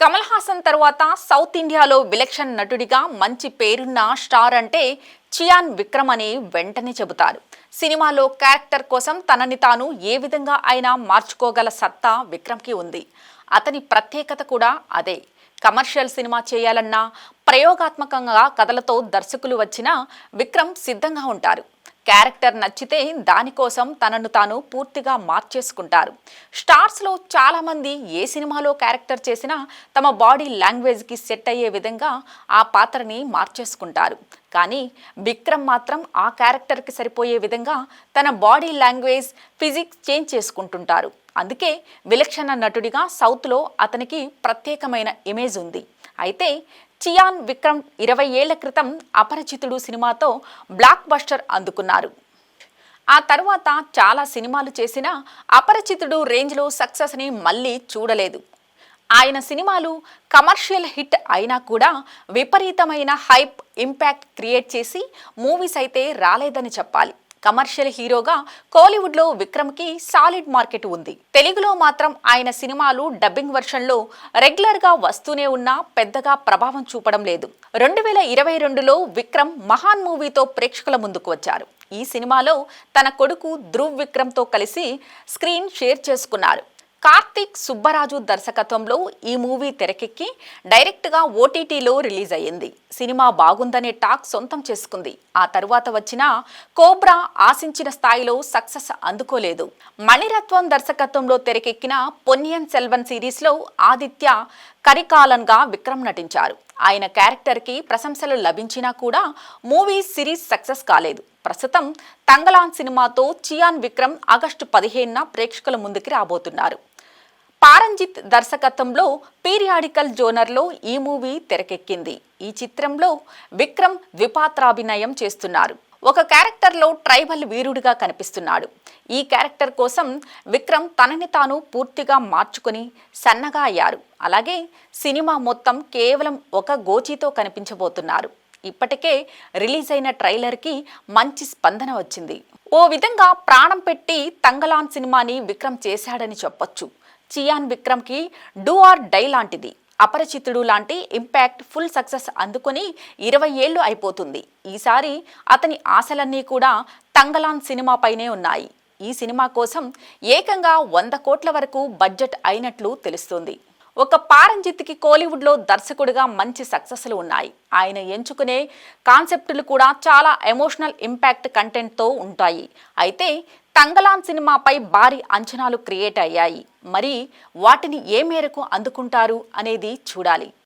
కమల్ హాసన్ తర్వాత సౌత్ ఇండియాలో విలక్షణ నటుడిగా మంచి పేరున్న స్టార్ అంటే చియాన్ విక్రమ్ అని వెంటనే చెబుతారు. సినిమాలో క్యారెక్టర్ కోసం తనని తాను ఏ విధంగా అయినా మార్చుకోగల సత్తా విక్రమ్కి ఉంది. అతని ప్రత్యేకత కూడా అదే. కమర్షియల్ సినిమా చేయాలన్నా ప్రయోగాత్మకంగా కథలతో దర్శకులు వచ్చినా విక్రమ్ సిద్ధంగా ఉంటారు. క్యారెక్టర్ నచ్చితే దానికోసం తనను తాను పూర్తిగా మార్చేసుకుంటారు. స్టార్స్లో చాలామంది ఏ సినిమాలో క్యారెక్టర్ చేసినా తమ బాడీ లాంగ్వేజ్కి సెట్ అయ్యే విధంగా ఆ పాత్రని మార్చేసుకుంటారు. కానీ విక్రమ్ మాత్రం ఆ క్యారెక్టర్కి సరిపోయే విధంగా తన బాడీ లాంగ్వేజ్ ఫిజిక్స్ చేంజ్ చేసుకుంటుంటారు. అందుకే విలక్షణ నటుడిగా సౌత్లో అతనికి ప్రత్యేకమైన ఇమేజ్ ఉంది. అయితే చియాన్ విక్రమ్ ఇరవై ఏళ్ళ క్రితం అపరిచితుడు సినిమాతో బ్లాక్ బస్టర్ అందుకున్నారు. ఆ తర్వాత చాలా సినిమాలు చేసిన అపరిచితుడు రేంజ్లో సక్సెస్ని మళ్ళీ చూడలేదు. ఆయన సినిమాలు కమర్షియల్ హిట్ అయినా కూడా విపరీతమైన హైప్ ఇంపాక్ట్ క్రియేట్ చేసి మూవీస్ అయితే రాలేదని చెప్పాలి. కమర్షియల్ హీరోగా కోలీవుడ్లో విక్రమ్కి సాలిడ్ మార్కెట్ ఉంది. తెలుగులో మాత్రం ఆయన సినిమాలు డబ్బింగ్ వెర్షన్లో రెగ్యులర్గా వస్తూనే ఉన్నా పెద్దగా ప్రభావం చూపడం లేదు. రెండు వేల ఇరవై రెండులో విక్రమ్ మహాన్ మూవీతో ప్రేక్షకుల ముందుకు వచ్చారు. ఈ సినిమాలో తన కొడుకు ధ్రువ్ విక్రమ్తో కలిసి స్క్రీన్ షేర్ చేసుకున్నారు. కార్తీక్ సుబ్బరాజు దర్శకత్వంలో ఈ మూవీ తెరకెక్కి డైరెక్ట్గా ఓటీటీలో రిలీజ్ అయ్యింది. సినిమా బాగుందనే టాక్ సొంతం చేసుకుంది. ఆ తరువాత వచ్చిన కోబ్రా ఆశించిన స్థాయిలో సక్సెస్ అందుకోలేదు. మణిరత్వం దర్శకత్వంలో తెరకెక్కిన పొన్నియన్ సెల్వన్ సిరీస్లో ఆదిత్య కరికాలన్గా విక్రమ్ నటించారు. ఆయన క్యారెక్టర్కి ప్రశంసలు లభించినా కూడా మూవీ సిరీస్ సక్సెస్ కాలేదు. ప్రస్తుతం తంగలాన్ సినిమాతో చియాన్ విక్రమ్ ఆగస్టు పదిహేనున ప్రేక్షకుల ముందుకి రాబోతున్నారు. పారంజిత్ దర్శకత్వంలో పీరియాడికల్ జోనర్లో ఈ మూవీ తెరకెక్కింది. ఈ చిత్రంలో విక్రమ్ ద్విపాత్రాభినయం చేస్తున్నారు. ఒక క్యారెక్టర్లో ట్రైబల్ వీరుడిగా కనిపిస్తున్నాడు. ఈ క్యారెక్టర్ కోసం విక్రమ్ తనని తాను పూర్తిగా మార్చుకొని సన్నగా అయ్యారు. అలాగే సినిమా మొత్తం కేవలం ఒక గోచీతో కనిపించబోతున్నారు. ఇప్పటికే రిలీజ్ అయిన ట్రైలర్కి మంచి స్పందన వచ్చింది. ఓ విధంగా ప్రాణం పెట్టి తంగలాన్ సినిమాని విక్రమ్ చేశాడని చెప్పొచ్చు. చియాన్ విక్రమ్కి డూ ఆర్ డై లాంటిది. అపరిచితుడు లాంటి ఇంపాక్ట్ ఫుల్ సక్సెస్ అందుకొని ఇరవై ఏళ్ళు అయిపోతుంది. ఈసారి అతని ఆశలన్నీ కూడా తంగలాన్ సినిమాపైనే ఉన్నాయి. ఈ సినిమా కోసం ఏకంగా వంద కోట్ల వరకు బడ్జెట్ అయినట్లు తెలుస్తుంది. ఒక పారంజిత్కి కోలీవుడ్లో దర్శకుడిగా మంచి సక్సెస్లు ఉన్నాయి. ఆయన ఎంచుకునే కాన్సెప్టులు కూడా చాలా ఎమోషనల్ ఇంపాక్ట్ కంటెంట్తో ఉంటాయి. అయితే తంగలాన్ సినిమాపై భారీ అంచనాలు క్రియేట్ అయ్యాయి. మరి వాటిని ఏ మేరకు అందుకుంటారు అనేది చూడాలి.